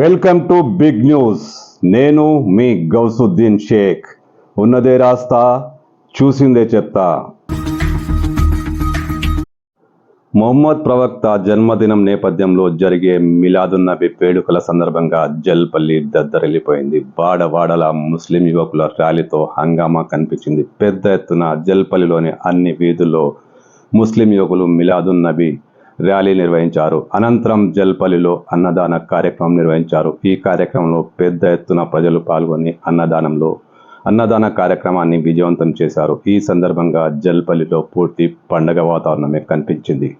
Welcome to big news. నేను మీ గౌసుద్దీన్ షేక్. ఉన్నదే రాస్తా చూసిందే చెప్తా మొహమ్మద్ ప్రవక్త జన్మదినం నేపథ్యంలో జరిగే మిలాదున్నబి వేడుకల సందర్భంగా జల్పల్లి దద్దరిల్లిపోయింది. వాడవాడల ముస్లిం యువకుల ర్యాలీతో హంగామా కనిపించింది. పెద్ద ఎత్తున జల్పల్లిలోని అన్ని వీధుల్లో ముస్లిం యువకులు మిలాదున్నబి ర్యాలీ నిర్వహించారు. అనంతరం జల్పల్లిలో అన్నదాన కార్యక్రమం నిర్వహించారు. ఈ కార్యక్రమంలో పెద్ద ఎత్తున ప్రజలు పాల్గొని అన్నదానంలో అన్నదాన కార్యక్రమాన్ని విజయవంతం చేశారు. ఈ సందర్భంగా జల్పల్లిలో పూర్తి పండగ వాతావరణమే కనిపించింది.